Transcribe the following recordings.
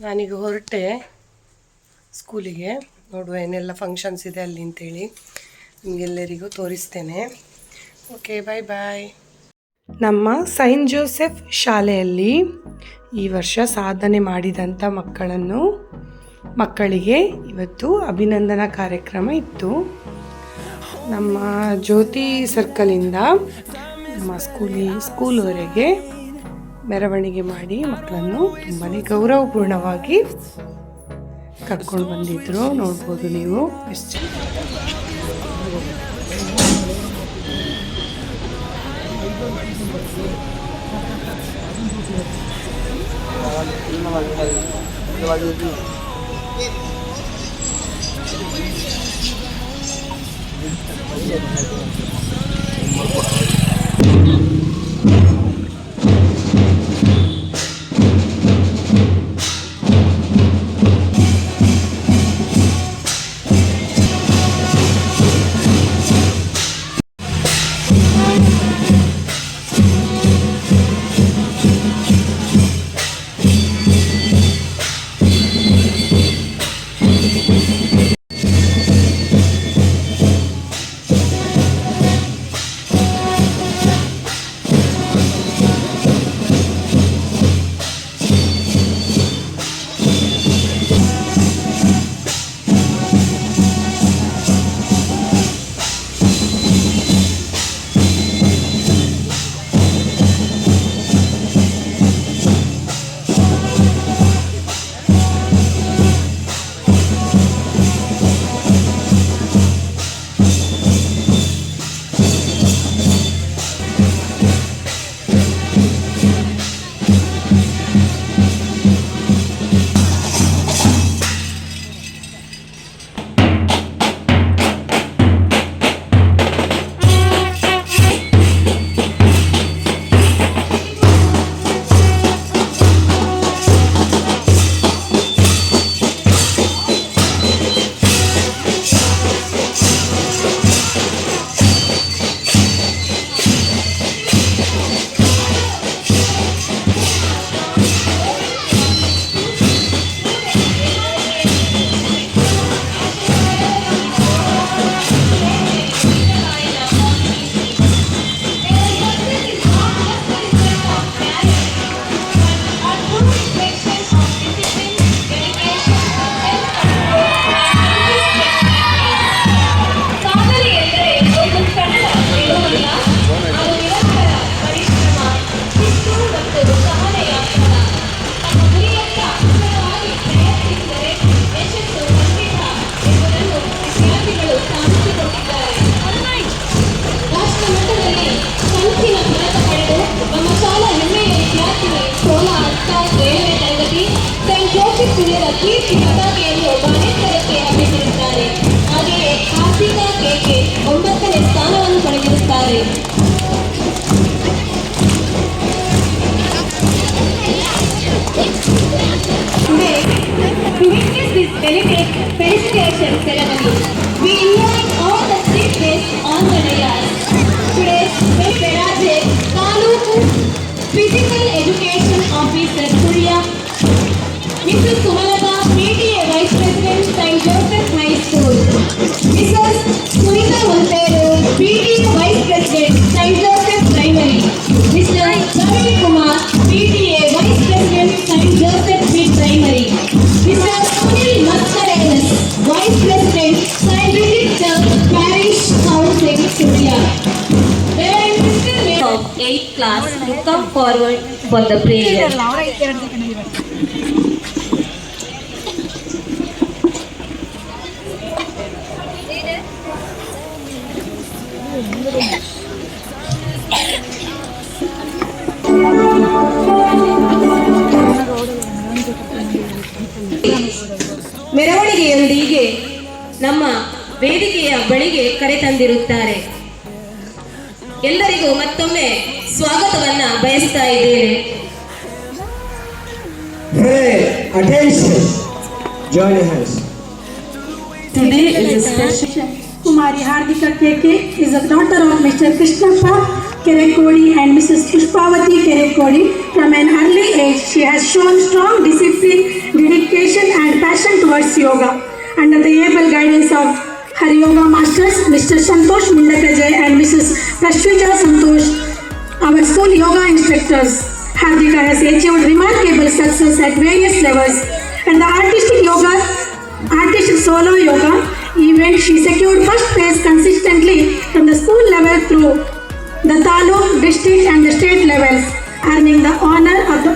ನಾನೀಗ ಹೊರಟೆ ಸ್ಕೂಲಿಗೆ. ನೋಡುವ ಏನೆಲ್ಲ ಫಂಕ್ಷನ್ಸ್ ಇದೆ ಅಲ್ಲಿ ಅಂತೇಳಿ ನಿಮಗೆಲ್ಲರಿಗೂ ತೋರಿಸ್ತೇನೆ. ಓಕೆ ಬಾಯ್ ಬಾಯ್ ನಮ್ಮ ಸೈಂಟ್ ಜೋಸೆಫ್ ಶಾಲೆಯಲ್ಲಿ ಈ ವರ್ಷ ಸಾಧನೆ ಮಾಡಿದಂಥ ಮಕ್ಕಳನ್ನು, ಮಕ್ಕಳಿಗೆ ಇವತ್ತು ಅಭಿನಂದನಾ ಕಾರ್ಯಕ್ರಮ ಇತ್ತು. ನಮ್ಮ ಜ್ಯೋತಿ ಸರ್ಕಲಿಂದ ನಮ್ಮ ಸ್ಕೂಲಿ, ಸ್ಕೂಲ್ವರೆಗೆ ಮೆರವಣಿಗೆ ಮಾಡಿ ಮಕ್ಕಳನ್ನು ತುಂಬಾ ಗೌರವಪೂರ್ಣವಾಗಿ ಕರ್ಕೊಂಡು ಬಂದಿದ್ರು. ನೋಡ್ಬೋದು ನೀವು. ಎಷ್ಟು 8th class to come forward for the prayer. ಮೆರವಣಿಗೆಯೊಂದಿಗೆ ನಮ್ಮ ವೇದಿಕೆಯ ಬಳಿಗೆ ಕರೆತಂದಿರುತ್ತಾರೆ ಎಲ್ಲರಿಗೂ ಮತ್ತೊಮ್ಮೆ ಸ್ವಾಗತವನ್ನ ಬಯಸ್ತಾ ಇದ್ದೇನೆ Hey, attention! Join hands. Today is a special. Kumari Hardika KK is a daughter of Mr. Krishnappa Kerekodi and Mrs. Pushpavati Kerekodi. From an early age, she has shown strong discipline, dedication, Dance Yoga under the able guidance of her yoga masters, Mr. Santosh Mundakaje and Mrs. Prashvija Santosh, our school yoga instructors. Hardika has achieved remarkable success at various levels and the artistic yoga, artistic solo yoga event she secured first place consistently from the school level through the taluk, district and the state levels, earning the honor of the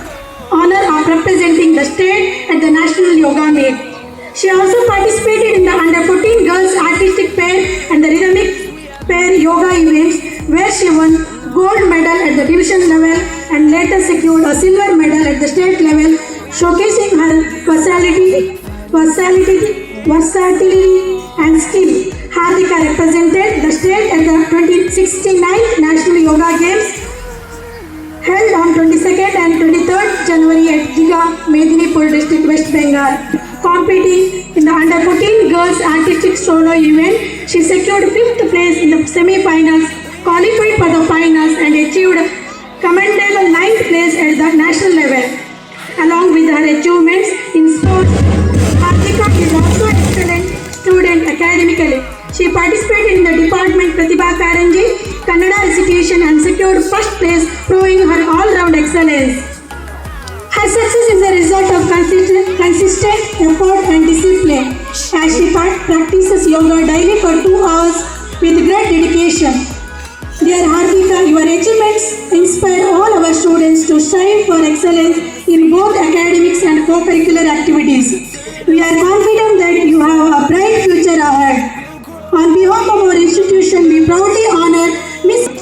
honor of representing the state at the national yoga meet. She also participated in the under 14 girls artistic pair and the rhythmic pair yoga events where she won gold medal at the division level and later secured a silver medal at the state level showcasing her versatility, versatility, versatility and skill. Hardika represented the state at the 2069 National Yoga Games held on 22nd and 23rd January at Jiga, Medinipur district, West Bengal. Competing in the under 14 girls artistic solo event, she secured fifth place in the semi-finals, qualified for the finals and achieved commendable ninth place at the national level. Along with her achievements in sports, Hartika is also an excellent student academically. She participated in the department Pratibha Karanji, Kannada recitation and secured first place, proving her all-round excellence. Her success is a result of consistent, consistent effort and discipline as she practices yoga daily for two hours with great dedication. Dear Harvika, your achievements inspire all our students to strive for excellence in both academics and co-curricular activities. We are confident that you have a bright future ahead. On behalf of our institution, we proudly honor Miss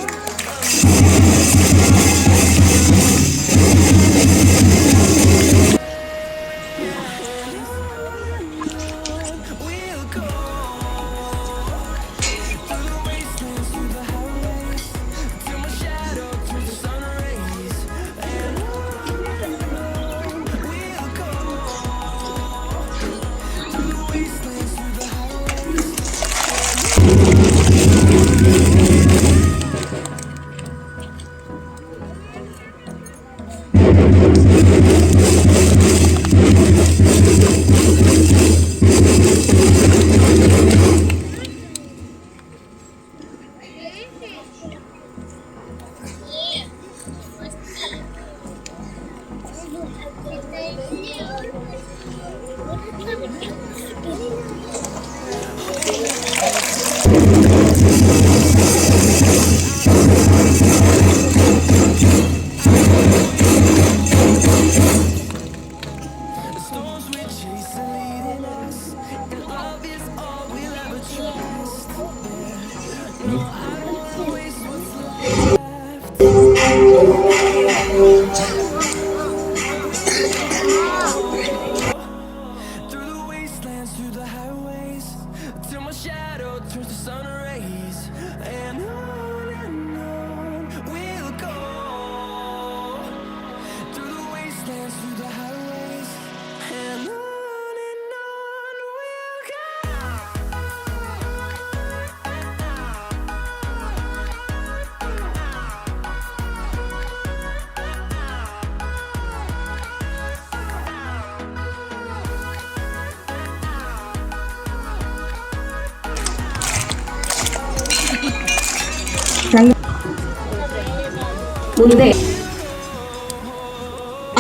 ಮುಂದೆ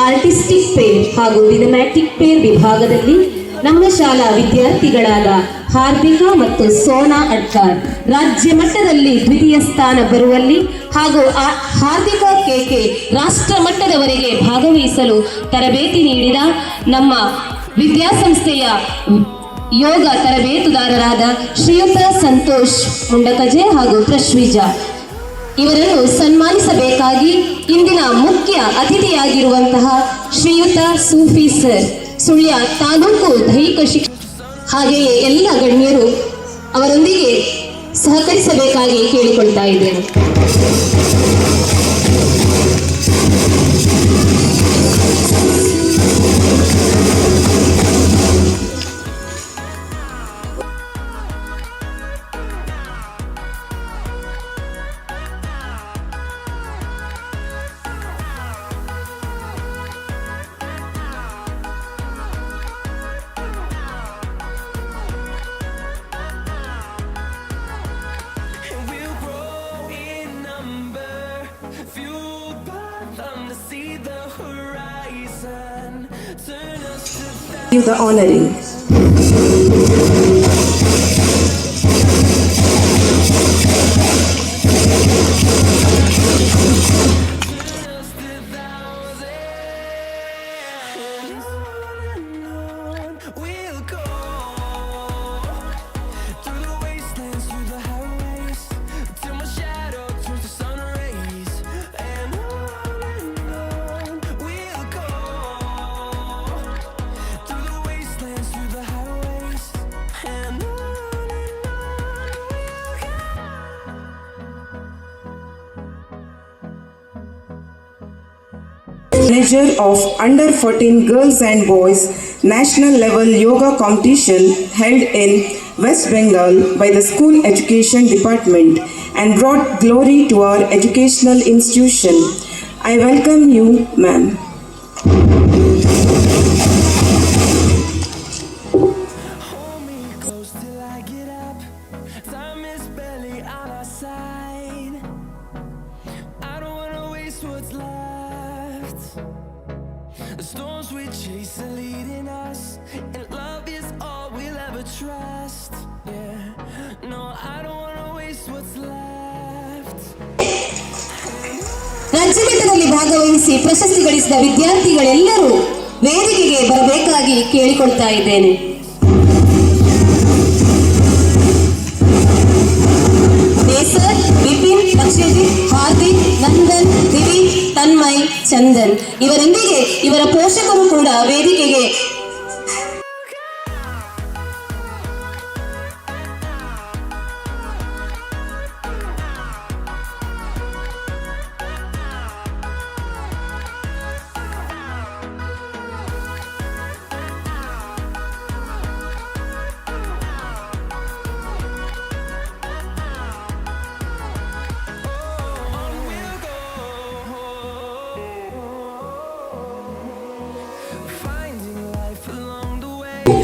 artistic pair ಹಾಗೂ dynamic peer ವಿಭಾಗದಲ್ಲಿ ನಮ್ಮ ಶಾಲಾ ವಿದ್ಯಾರ್ಥಿಗಳಾದ ಹಾರ್ದಿಕಾ ಮತ್ತು ಸೋನಾ ಅಡ್ಕಾರ್ ರಾಜ್ಯ ಮಟ್ಟದಲ್ಲಿ ದ್ವಿತೀಯ ಸ್ಥಾನ ಬರುವಲ್ಲಿ ಹಾಗೂ ಹಾರ್ದಿಕಾ ಕೆಕೆ ರಾಷ್ಟ್ರ ಮಟ್ಟದವರೆಗೆ ಭಾಗವಹಿಸಲು ತರಬೇತಿ ನೀಡಿದ ನಮ್ಮ ವಿದ್ಯಾಸಂಸ್ಥೆಯ ಯೋಗ ತರಬೇತುದಾರರಾದ ಶ್ರೀಯುತ ಸಂತೋಷ್ ಮುಂಡಕಜೆ ಹಾಗೂ ಪ್ರಶ್ವಿಜಾ. ಇವರನ್ನು ಸನ್ಮಾನಿಸಬೇಕಾಗಿ ಇಂದಿನ ಮುಖ್ಯ ಅತಿಥಿಯಾಗಿರುವಂತಹ ಶ್ರೀಯುತ ಸೂಫಿ ಸರ್, ಸುಳ್ಯ ತಾಲೂಕು ದೈಹಿಕ ಶಿಕ್ಷಣ ಹಾಗೆಯೇ ಎಲ್ಲ ಗಣ್ಯರು ಅವರೊಂದಿಗೆ ಸಹಕರಿಸಬೇಕಾಗಿ ಕೇಳಿಕೊಳ್ತಾ ಇದ್ದೇನೆ. The honoring. Manager of Under 14 Girls and Boys National Level Yoga Competition held in West Bengal by the School Education Department and brought glory to our educational institution. I welcome you, ma'am. ರಾಜ್ಯಮಟ್ಟದಲ್ಲಿ ಭಾಗವಹಿಸಿ ಪ್ರಶಸ್ತಿ ಗಳಿಸಿದ ವಿದ್ಯಾರ್ಥಿಗಳೆಲ್ಲರೂ ವೇದಿಕೆಗೆ ಬರಬೇಕಾಗಿ ಕೇಳಿಕೊಳ್ತಾ ಇದ್ದೇನೆ. ವಿಪಿನ್ ಪಕ್ಷೇಜಿ ಹಾರ್ದಿಕ್, ನಂದನ್, ದಿವಿ, ತನ್ಮಯ್, ಚಂದನ್ ಇವರೊಂದಿಗೆ ಇವರ ಪೋಷಕರು ಕೂಡ ವೇದಿಕೆಗೆ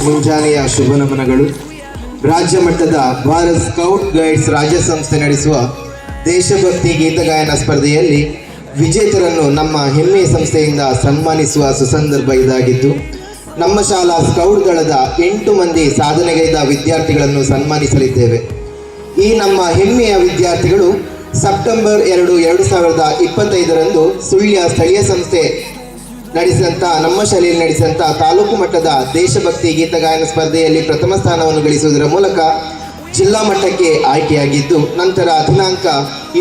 ಮುಂಜಾನೆಯ ಶುಭ ನಮನಗಳು. ರಾಜ್ಯ ಮಟ್ಟದ ಭಾರತ್ ಸ್ಕೌಟ್ ಗೈಡ್ಸ್ ರಾಜ್ಯ ಸಂಸ್ಥೆ ನಡೆಸುವ ದೇಶಭಕ್ತಿ ಗೀತಗಾಯನ ಸ್ಪರ್ಧೆಯಲ್ಲಿ ವಿಜೇತರನ್ನು ನಮ್ಮ ಹೆಮ್ಮೆಯ ಸಂಸ್ಥೆಯಿಂದ ಸನ್ಮಾನಿಸುವ ಸುಸಂದರ್ಭ ಇದಾಗಿದ್ದು, ನಮ್ಮ ಶಾಲಾ ಸ್ಕೌಟ್ ದಳದ ಎಂಟು ಮಂದಿ ಸಾಧನೆಗೈದ ವಿದ್ಯಾರ್ಥಿಗಳನ್ನು ಸನ್ಮಾನಿಸಲಿದ್ದೇವೆ. ಈ ನಮ್ಮ ಹೆಮ್ಮೆಯ ವಿದ್ಯಾರ್ಥಿಗಳು ಸೆಪ್ಟೆಂಬರ್ ಎರಡು ಎರಡು ಸಾವಿರದ ಇಪ್ಪತ್ತೈದರಂದು ಸುಳ್ಯ ಸ್ಥಳೀಯ ಸಂಸ್ಥೆ ನಡೆಸಿದಂಥ ನಮ್ಮ ಶಾಲೆಯಲ್ಲಿ ನಡೆಸಿದಂಥ ತಾಲೂಕು ಮಟ್ಟದ ದೇಶಭಕ್ತಿ ಗೀತಗಾಯನ ಸ್ಪರ್ಧೆಯಲ್ಲಿ ಪ್ರಥಮ ಸ್ಥಾನವನ್ನು ಗಳಿಸುವುದರ ಮೂಲಕ ಜಿಲ್ಲಾ ಮಟ್ಟಕ್ಕೆ ಆಯ್ಕೆಯಾಗಿದ್ದು, ನಂತರ ದಿನಾಂಕ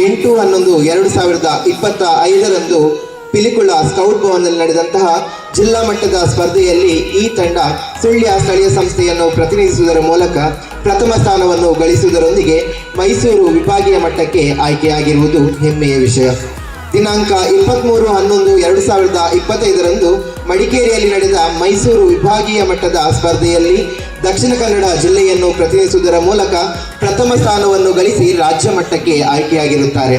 ಎಂಟು ಹನ್ನೊಂದು ಎರಡು ಸಾವಿರದ ಇಪ್ಪತ್ತ ಐದರಂದು ಪಿಲಿಕುಳ ಸ್ಕೌಟ್ ಭವನದಲ್ಲಿ ನಡೆದಂತಹ ಜಿಲ್ಲಾ ಮಟ್ಟದ ಸ್ಪರ್ಧೆಯಲ್ಲಿ ಈ ತಂಡ ಸುಳ್ಯ ಸ್ಥಳೀಯ ಸಂಸ್ಥೆಯನ್ನು ಪ್ರತಿನಿಧಿಸುವುದರ ಮೂಲಕ ಪ್ರಥಮ ಸ್ಥಾನವನ್ನು ಗಳಿಸುವುದರೊಂದಿಗೆ ಮೈಸೂರು ವಿಭಾಗೀಯ ಮಟ್ಟಕ್ಕೆ ಆಯ್ಕೆಯಾಗಿರುವುದು ಹೆಮ್ಮೆಯ ವಿಷಯ. ದಿನಾಂಕ ಇಪ್ಪತ್ತ್ಮೂರು ಹನ್ನೊಂದು ಎರಡು ಸಾವಿರದ ಇಪ್ಪತ್ತೈದರಂದು ಮಡಿಕೇರಿಯಲ್ಲಿ ನಡೆದ ಮೈಸೂರು ವಿಭಾಗೀಯ ಮಟ್ಟದ ಸ್ಪರ್ಧೆಯಲ್ಲಿ ದಕ್ಷಿಣ ಕನ್ನಡ ಜಿಲ್ಲೆಯನ್ನು ಪ್ರತಿನಿಧಿಸುವುದರ ಮೂಲಕ ಪ್ರಥಮ ಸ್ಥಾನವನ್ನು ಗಳಿಸಿ ರಾಜ್ಯ ಮಟ್ಟಕ್ಕೆ ಆಯ್ಕೆಯಾಗಿರುತ್ತಾರೆ.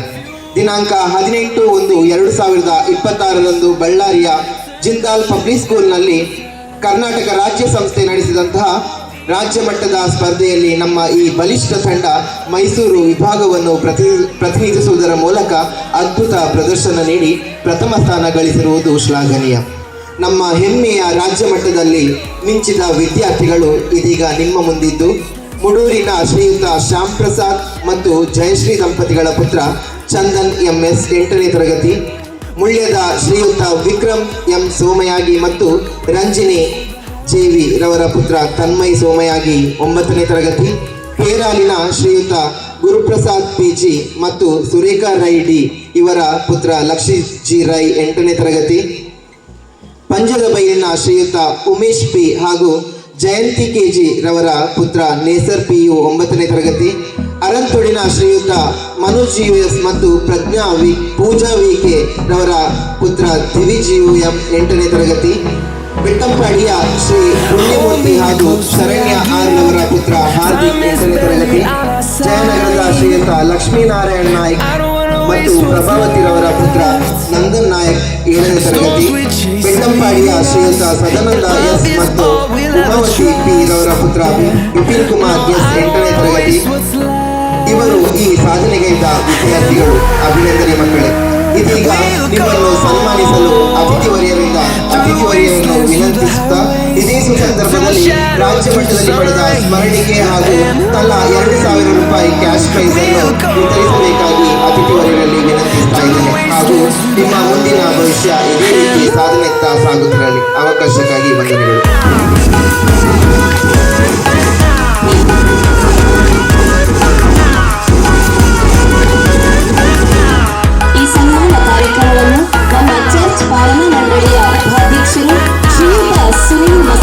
ದಿನಾಂಕ ಹದಿನೆಂಟು ಒಂದು ಎರಡು ಸಾವಿರದ ಇಪ್ಪತ್ತಾರರಂದು ಬಳ್ಳಾರಿಯ ಜಿಂದಾಲ್ ಪಬ್ಲಿಕ್ ಸ್ಕೂಲ್ನಲ್ಲಿ ಕರ್ನಾಟಕ ರಾಜ್ಯ ಸಂಸ್ಥೆ ನಡೆಸಿದಂತಹ ರಾಜ್ಯ ಮಟ್ಟದ ಸ್ಪರ್ಧೆಯಲ್ಲಿ ನಮ್ಮ ಈ ಬಲಿಷ್ಠ ತಂಡ ಮೈಸೂರು ವಿಭಾಗವನ್ನು ಪ್ರತಿ, ಪ್ರತಿನಿಧಿಸುವುದರ ಮೂಲಕ ಅದ್ಭುತ ಪ್ರದರ್ಶನ ನೀಡಿ ಪ್ರಥಮ ಸ್ಥಾನ ಗಳಿಸಿರುವುದು ಶ್ಲಾಘನೀಯ. ನಮ್ಮ ಹೆಮ್ಮೆಯ ರಾಜ್ಯ ಮಟ್ಟದಲ್ಲಿ ಮಿಂಚಿದ ವಿದ್ಯಾರ್ಥಿಗಳು ಇದೀಗ ನಿಮ್ಮ ಮುಂದಿದ್ದು. ಮುಡೂರಿನ ಶ್ರೀಯುತ ಶ್ಯಾಮ್ ಪ್ರಸಾದ್ ಮತ್ತು ಜಯಶ್ರೀ ದಂಪತಿಗಳ ಪುತ್ರ ಚಂದನ್ ಎಂ ಎಸ್ ಎಂಟನೇ ತರಗತಿ, ಮುಳ್ಯದ ಶ್ರೀಯುತ ವಿಕ್ರಮ್ ಎಂ ಸೋಮಯಾಗಿ ಮತ್ತು ರಂಜಿನಿ ಜೇವಿ ರವರ ಪುತ್ರ ತನ್ಮಯ್ ಸೋಮಯಾಗಿ ಒಂಬತ್ತನೇ ತರಗತಿ ಕೇರಾಲಿನ ಶ್ರೀಯುತ ಗುರುಪ್ರಸಾದ್ ಪಿ ಜಿ ಮತ್ತು ಸುರೇಖಾ ರೈ ಡಿ ಇವರ ಪುತ್ರ ಲಕ್ಷಿತ್ ಜಿ ರೈ ಎಂಟನೇ ತರಗತಿ. ಪಂಜದ ಬೈಲಿನ ಶ್ರೀಯುತ ಉಮೇಶ್ ಪಿ ಹಾಗೂ ಜಯಂತಿ ಕೆಜಿ ರವರ ಪುತ್ರ ನೇಸರ್ ಪಿ ಯು ಒಂಬತ್ತನೇ ತರಗತಿ. ಅರಂತೋಡಿನ ಶ್ರೀಯುತ ಮನೋಜ್ ಯು ಎಸ್ ಮತ್ತು Pragna V Pooja V K ರವರ ಪುತ್ರ ದಿವಿಜಿ ಯು ಎಂ ಎಂಟನೇ ತರಗತಿ. ಬೆಟ್ಟಂಪಾಡಿಯ ಶ್ರೀ ಪುಣ್ಯಮೂರ್ತಿ ಹಾಗೂ ಶರಣ್ಯ ಆರ್ ರವರ ಪುತ್ರ ಹಾರ್ದಿಕ್ ಎಂಟನೇ ತರಗತಿ ಜಯನಗರದ ಶ್ರೀಯುತ ಲಕ್ಷ್ಮೀನಾರಾಯಣ ನಾಯಕ್ ಮತ್ತು ಪ್ರಭಾವತಿರವರ ಪುತ್ರ ನಂದನ್ ನಾಯಕ್ ಏಳನೇ ತರಗತಿ, ಬೆಟ್ಟಂಪಾಡಿಯ ಶ್ರೀಯುತ ಸದಾನಂದ ಎಸ್ ಮತ್ತು ಉಮಾವತಿ ಪಿ ರವರ ಪುತ್ರ ವಿಪಿನ್ ಕುಮಾರ್ ಎಸ್ ಎಂಟನೇ ತರಗತಿ. ಇವರು ಈ ಸಾಧನೆಗೈದ ವಿದ್ಯಾರ್ಥಿಗಳು. ಅಭಿನಂದನೆ ಮಕ್ಕಳೇ. ಇದೀಗ ನಿಮ್ಮನ್ನು ಸನ್ಮಾನಿಸಲು ಅತಿಥಿ ವರಿಯರಿಂದ ಅತಿಥಿ ವರಿಯನ್ನು ವಿನಂತಿಸುತ್ತಾ ಇದೇ ಸಂದರ್ಭದಲ್ಲಿ ರಾಜ್ಯ ಮಟ್ಟದಲ್ಲಿ ಪಡೆದ ಸ್ಮರಣಿಕೆ ಹಾಗೂ ತಲಾ ಎರಡು ಸಾವಿರ ರೂಪಾಯಿ ಕ್ಯಾಶ್ ಪ್ರೈಸ್ ಅನ್ನು ವಿತರಿಸಬೇಕಾಗಿ ಅತಿಥಿವರ್ಯರಲ್ಲಿ ವಿನಂತಿಸ್ತಾ ಇದ್ದೇನೆ ಹಾಗೂ ನಿಮ್ಮ ಮುಂದಿನ ಭವಿಷ್ಯ ಇದೇ ರೀತಿ ಸಾಧನೆಯತ್ತ ಸಾಗುತ್ತಿರಲಿ ಅವಕಾಶಕ್ಕಾಗಿ ವಂದನೆಗಳು Parma Nandariya Bhadik Shri Shri Shri Shri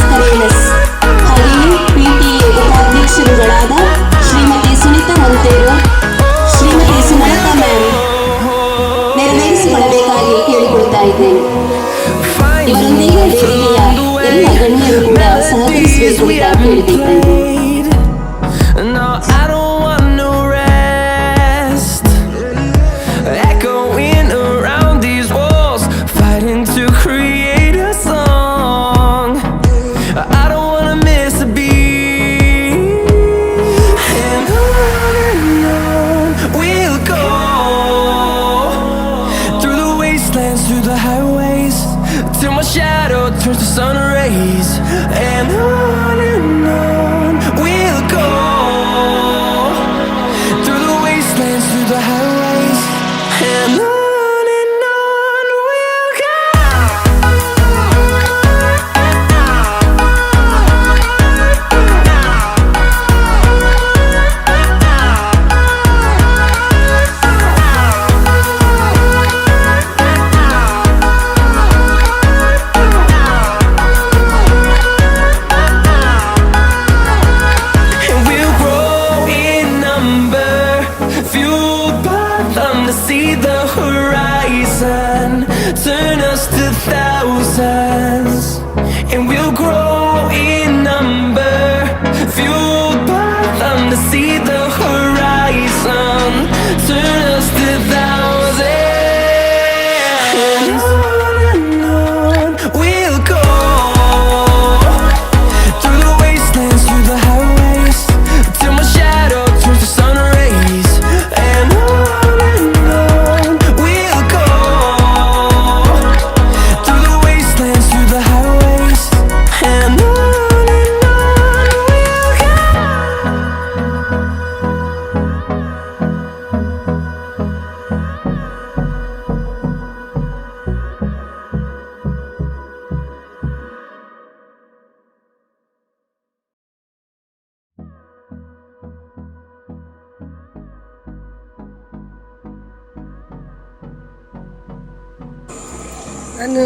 ನಾನು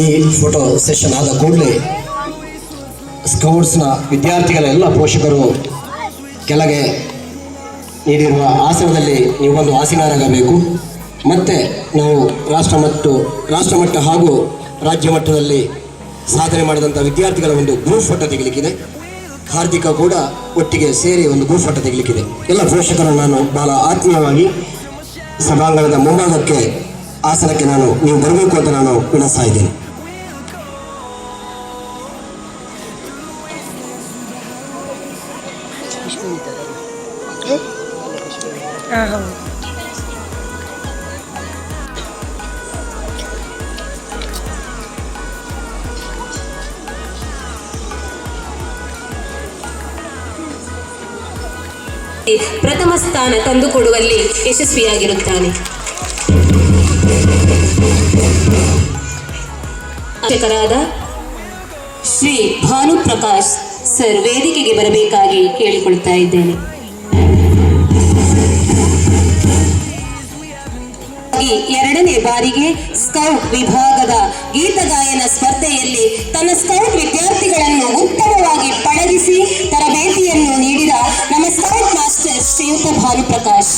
ಈ ಫೋಟೋ ಸೆಷನ್ ಆದ ಕೂಡಲೇ ಸ್ಕೌಟ್ಸ್ನ ವಿದ್ಯಾರ್ಥಿಗಳ ಎಲ್ಲ ಪೋಷಕರು ಕೆಳಗೆ ನೀಡಿರುವ ಆಸನದಲ್ಲಿ ನೀವು ಬಂದು ಆಸೀನರಾಗಬೇಕು. ಮತ್ತು ನಾವು ರಾಷ್ಟ್ರ ಮತ್ತು ರಾಷ್ಟ್ರಮಟ್ಟ ಹಾಗೂ ರಾಜ್ಯ ಮಟ್ಟದಲ್ಲಿ ಸಾಧನೆ ಮಾಡಿದಂಥ ವಿದ್ಯಾರ್ಥಿಗಳ ಒಂದು ಗ್ರೂಪ್ ಫೋಟೋ ತೆಗಿಲಿಕ್ಕಿದೆ. ಹಾರ್ದಿಕ ಕೂಡ ಒಟ್ಟಿಗೆ ಸೇರಿ ಒಂದು ಭೂಫೋಟೋ ತೆಗಲಿಕ್ಕಿದೆ. ಎಲ್ಲ ಪೋಷಕರು ನಾನು ಬಹಳ ಆತ್ಮೀಯವಾಗಿ ಸಭಾಂಗಣದ ಮುಂಭಾಗಕ್ಕೆ, ಆಸನಕ್ಕೆ ನಾನು ನೀವು ಬರಬೇಕು ಅಂತ ನಾನು ವಿನಸ್ತಾ ಇದ್ದೇನೆ. ಪ್ರಥಮ ಸ್ಥಾನ ತಂದುಕೊಡುವಲ್ಲಿ ಯಶಸ್ವಿಯಾಗಿರುತ್ತಾನೆ. ಶಿಕ್ಷಕರಾದ ಶ್ರೀ ಭಾನುಪ್ರಕಾಶ್ ಸರ್ ವೇದಿಕೆಗೆ ಬರಬೇಕಾಗಿ ಕೇಳಿಕೊಳ್ತಾ ಇದ್ದೇನೆ. ಎರಡನೇ ಬಾರಿಗೆ ಸ್ಕೌಟ್ ವಿಭಾಗದ ಗೀತಗಾಯನ ಸ್ಪರ್ಧೆಯಲ್ಲಿ ತನ್ನ ಸ್ಕೌಟ್ ವಿದ್ಯಾರ್ಥಿಗಳನ್ನು ಉತ್ತಮವಾಗಿ ಪಳಗಿಸಿ ತರಬೇತಿಯನ್ನು ನೀಡಿದ ನಮ್ಮ ಸ್ಕೌಟ್ ಮಾಸ್ಟರ್ ಶ್ರೀಯುತ ಭಾನುಪ್ರಕಾಶ್.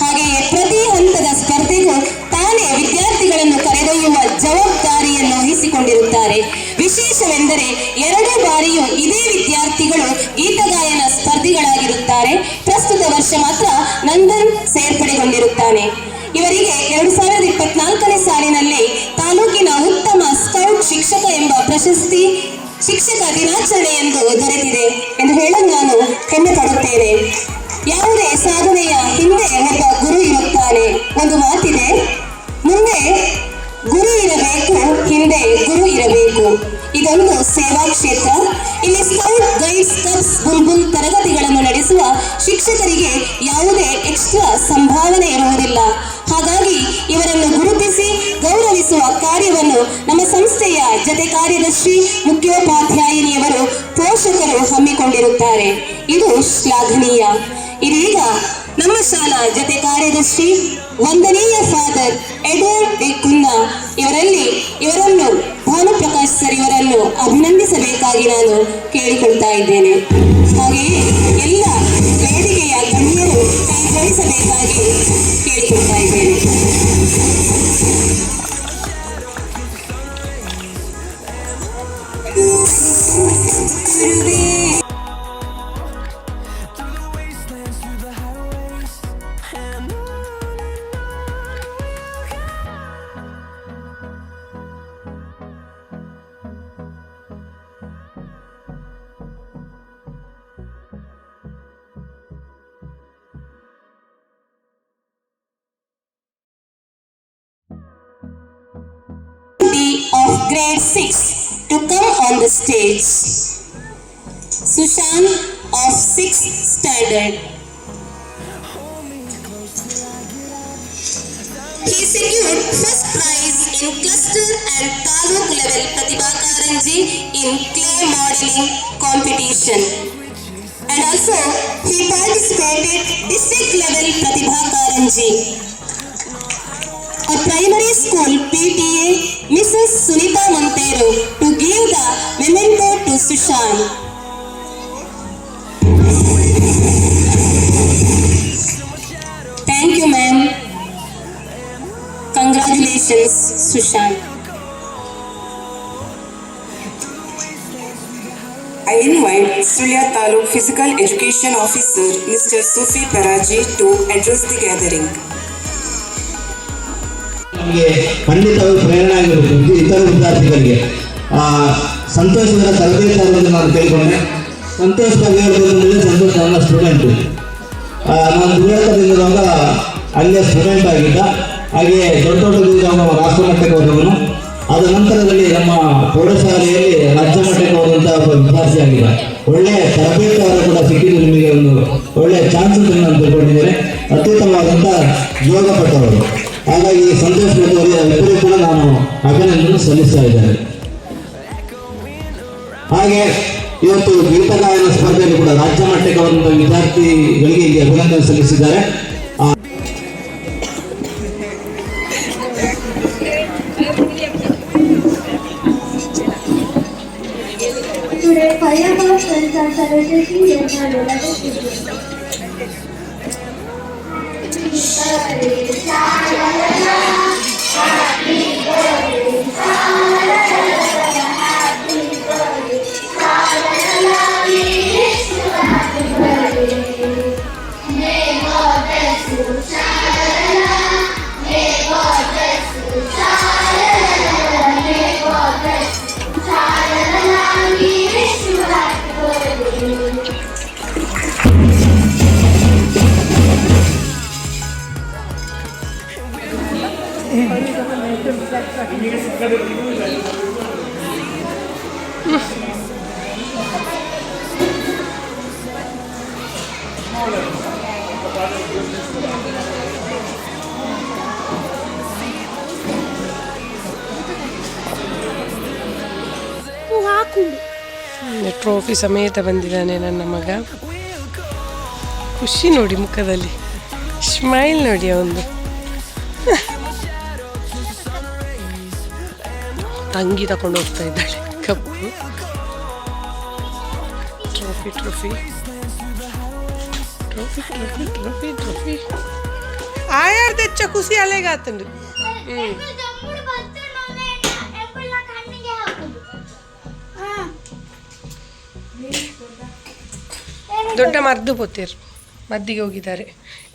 ಹಾಗೆಯೇ ಪ್ರತಿ ಹಂತದ ಸ್ಪರ್ಧೆಗೂ ತಾನೇ ವಿದ್ಯಾರ್ಥಿಗಳನ್ನು ಕರೆದೊಯ್ಯುವ ಜವಾಬ್ದಾರಿಯನ್ನು ವಹಿಸಿಕೊಂಡಿರುತ್ತಾರೆ ವಿಶೇಷವೆಂದರೆ ಎರಡು ಬಾರಿಯೂ ಇದೇ ವಿದ್ಯಾರ್ಥಿಗಳು ಗೀತಗಾಯನ ಸ್ಪರ್ಧಿಗಳಾಗಿರುತ್ತಾರೆ. ಪ್ರಸ್ತುತ ವರ್ಷ ಮಾತ್ರ ನಂದನ್ ಸೇರ್ಪಡೆಗೊಂಡಿರುತ್ತಾನೆ. ಇವರಿಗೆ ಎರಡು ಸಾವಿರದ ಇಪ್ಪತ್ನಾಲ್ಕನೇ ಸಾಲಿನಲ್ಲಿ ತಾಲೂಕಿನ ಉತ್ತಮ ಸ್ಕೌಟ್ ಶಿಕ್ಷಕ ಎಂಬ ಪ್ರಶಸ್ತಿ ಶಿಕ್ಷಕ ದಿನಾಚರಣೆ ಎಂದು ದೊರೆತಿದೆ ಎಂದು ಹೇಳಲು ನಾನು ಹೆಮ್ಮೆ ಪಡುತ್ತೇನೆ. ಯಾವುದೇ ಸಾಧನೆಯ ಹಿಂದೆ ಒಬ್ಬ ಗುರು ಇರುತ್ತಾನೆ. ಒಂದು ಮಾತಿದೆ, ಮುಂದೆ ಗುರು ಇರಬೇಕು, ಹಿಂದೆ ಗುರು ಇರಬೇಕು. ಇದೊಂದು ಸೇವಾ ಕ್ಷೇತ್ರ. ಇಲ್ಲಿ ಸ್ಕೌಟ್, ಗೈಡ್ಸ್, ಕಪ್ಸ್, ಬುಲ್ಬುಲ್ ತರಗತಿಗಳನ್ನು ನಡೆಸುವ ಶಿಕ್ಷಕರಿಗೆ ಯಾವುದೇ ಎಕ್ಸ್ಟ್ರಾ ಸಂಭಾವನೆ ಇರುವುದಿಲ್ಲ. ಹಾಗಾಗಿ ಇವರನ್ನು ಗುರುತಿಸಿ ಗೌರವಿಸುವ ಕಾರ್ಯವನ್ನು ನಮ್ಮ ಸಂಸ್ಥೆಯ ಜತೆ ಕಾರ್ಯದರ್ಶಿ ಮುಖ್ಯೋಪಾಧ್ಯಾಯಿನಿಯವರು ಪೋಷಕರು ಹಮ್ಮಿಕೊಂಡಿರುತ್ತಾರೆ. ಇದು ಶ್ಲಾಘನೀಯ. ಇದೀಗ ನಮ್ಮ ಶಾಲಾ ಜತೆ ಕಾರ್ಯದರ್ಶಿ ವಂದನೀಯ ಫಾದರ್ ಎಡ್ವರ್ಡ್ ಡಿ ಕುನ್ನ ಇವರಲ್ಲಿ ಇವರನ್ನು ಭಾನುಪ್ರಕಾಶ್ ಸರ್ ಇವರನ್ನು ಅಭಿನಂದಿಸಬೇಕಾಗಿ ನಾನು ಕೇಳಿಕೊಳ್ತಾ ಇದ್ದೇನೆ. ಹಾಗೆಯೇ ಎಲ್ಲ ವೇದಿಕೆಯ ಗಣ್ಯರು ಕೈಗೊಳಿಸಬೇಕಾಗಿ ಕೇಳಿಕೊಳ್ತಾ ಇದ್ದೇನೆ Through grade 6 to come on the stage. Sushan of 6th standard. He secured first prize in cluster and taluk level Pratibha in clay modeling competition. And also he participated district level Pratibha. A primary school PTA, Mrs. Sunita Montero, to give the memento to Sushan. Thank you, ma'am. Congratulations, Sushan. I invite Sulya Taluk Physical Education Officer Mr. Sufi Paraji to address the gathering. ನಮಗೆ ಖಂಡಿತವಾಗಿ ಪ್ರೇರಣೆ ಆಗಿರಬೇಕು ಇತರ ವಿದ್ಯಾರ್ಥಿಗಳಿಗೆ. ಆ, ತರಬೇತಿ ತರಬೇತಿ ನಾನು ಕೇಳಿಕೊಂಡೆ. ಸಂತೋಷವಾಗಿ ಬಗ್ಗೆ ಸಂತೋಷ ನನ್ನ ಸ್ಟೂಡೆಂಟು ನಾನು ಗುರುವಾರದಿಂದಾಗ ಅಲ್ಲೇ ಸ್ಟೂಡೆಂಟ್ ಆಗಿದ್ದ. ಹಾಗೆ ದೊಡ್ಡ ದೊಡ್ಡ ರಾಷ್ಟ್ರ ಮಟ್ಟಕ್ಕೆ ಹೋದವನು. ಅದ ನಂತರದಲ್ಲಿ ನಮ್ಮ ಪ್ರೌಢಶಾಲೆಯಲ್ಲಿ ರಾಜ್ಯ ಮಟ್ಟಕ್ಕೆ ಹೋದಂಥ ಒಬ್ಬ ವಿದ್ಯಾರ್ಥಿ ಆಗಿದೆ ಒಳ್ಳೆ ತರಬೇತಿಯಾದರೂ ಕೂಡ ಸಿಕ್ಕಿದ್ದು ನಿಮಗೆ ಒಂದು ಒಳ್ಳೆ ಚಾನ್ಸ್ ನಾನು ತಿಳ್ಕೊಂಡಿದ್ದೇನೆ. ಅತ್ಯುತ್ತಮವಾದಂಥ ಯೋಗ ಪಟ್ಟವರು ಹಾಗಾಗಿ ಸಂತೋಷ್ ಮತ್ತು ಕೂಡ ನಾನು ಅಭಿನಂದನೆ ಸಲ್ಲಿಸ್ತಾ ಇದ್ದೇನೆ. ಹಾಗೆ ಇವತ್ತು ಗೀತಗಾಯನ ಸ್ಪರ್ಧೆಯಲ್ಲಿ ಕೂಡ ರಾಜ್ಯ ಮಟ್ಟಕ್ಕೆ ಬಂದ ವಿದ್ಯಾರ್ಥಿಗಳಿಗೆ ಇಲ್ಲಿ ಅಭಿನಂದನೆ ಸಲ್ಲಿಸಿದ್ದಾರೆ. Today, ¡Ay. ಟ್ರೋಫಿ ಸಮೇತ ಬಂದಿದ್ದಾನೆ ನನ್ನ ಮಗ. ಖುಷಿ ನೋಡಿ ಮುಖದಲ್ಲಿ. ಸ್ಮೈಲ್ ನೋಡಿ ಅವನು. ತಂಗಿ ತಗೊಂಡು ಹೋಗ್ತಾ ಇದ್ದಾಳೆ. Cup trophy trophy trophy trophy trophy trophy ಆಯಾರ್ದ ಹೆಚ್ಚ ಖುಷಿ ಅಲೆಗಾತನ್ರಿ ಹ್ಞೂ ದೊಡ್ಡ ಮರ್ದು ಪೋತೀರ್ ಮದ್ದಿಗೆ ಹೋಗಿದ್ದಾರೆ.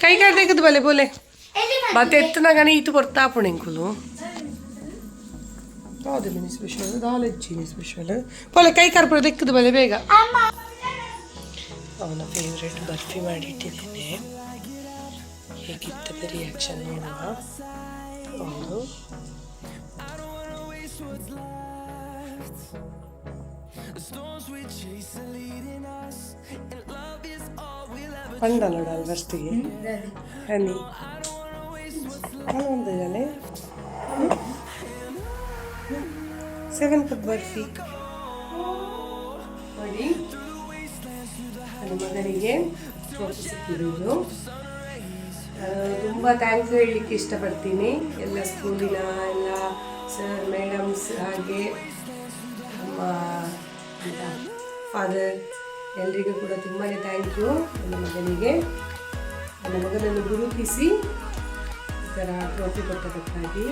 ಕೈಗಾರ್ ಬಲೆ, ಬೋಲೆ. ಮತ್ತೆ ಎತ್ತನಾಗನೇ ಈತು ಬರ್ತಾ ಪುಣೆಂಕುಲು ಯಾವುದು ಮೀನು ಸ್ಪೆಷಲ್ ದಾಲಜ್ಜಿ ಮೀನು ಸ್ಪೆಷಲ್ ಪೊಲೆ ಕೈ ಕಾರ್ಪುರ ದಿಕ್ಕದು ಬಲೆ ಬೇಗ ಅವನ ಫೇವ್ರೆಟ್ ಬರ್ಫಿ ಮಾಡಿಟ್ಟಿದ್ದೇನೆ ಹೇಗಿರ್ತದೆ ರಿಯಾಕ್ಷನ್ ನೋಡುವ ever. ಪಂಡ ನೋಡಲ್ ಫಸ್ಟಿಗೆ ಹನಿ ಒಂದಿದ್ದಾನೆ ಸೆವೆನ್ ಕಪ್ ಬರ್ಫಿ ನೋಡಿ ನನ್ನ ಮಗನಿಗೆ ಸಿಕ್ಕಿರೋದು ತುಂಬ ಥ್ಯಾಂಕ್ಸ್ ಹೇಳಲಿಕ್ಕೆ ಇಷ್ಟಪಡ್ತೀನಿ. ಎಲ್ಲ ಸ್ಕೂಲಿನ ಎಲ್ಲ ಸರ್ ಮೇಡಮ್ಸ್ ಹಾಗೆ ನಮ್ಮ ಫಾದರ್ ಎಲ್ರಿಗೂ ಕೂಡ ತುಂಬಾ ಥ್ಯಾಂಕ್ ಯು ನನ್ನ ಮಗನಿಗೆ. ನನ್ನ ಮಗನನ್ನು ಗುರುತಿಸಿ ಈ ಥರ ಟ್ರೋಫಿ ಕೊಟ್ಟದಕ್ಕಾಗಿ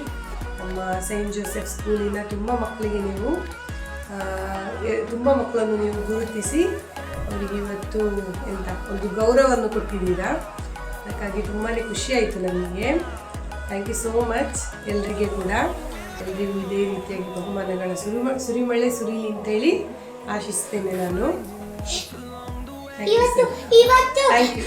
ನಮ್ಮ ಸೈಂಟ್ ಜೋಸೆಫ್ ಸ್ಕೂಲಿನ ತುಂಬ ಮಕ್ಕಳಿಗೆ ನೀವು ತುಂಬ ಮಕ್ಕಳನ್ನು ನೀವು ಗುರುತಿಸಿ ಅವರಿಗೆ ಇವತ್ತು ಎಂತ ಒಂದು ಗೌರವವನ್ನು ಕೊಟ್ಟಿದ್ದೀರಾ. ಅದಕ್ಕಾಗಿ ತುಂಬಾ ಖುಷಿ ಆಯಿತು ನಮಗೆ. ಥ್ಯಾಂಕ್ ಯು ಸೋ ಮಚ್ ಎಲ್ರಿಗೆ ಕೂಡ. ಎಲ್ರಿಗೂ ಇದೇ ರೀತಿಯಾಗಿ ಬಹುಮಾನಗಳ ಸುರಿಮ ಸುರಿಮಳೆ ಸುರಿಲಿ ಅಂತೇಳಿ ಆಶಿಸ್ತೇನೆ ನಾನು. ಥ್ಯಾಂಕ್ ಯು ಇವತ್ತು ಇವತ್ತು ಥ್ಯಾಂಕ್ ಯು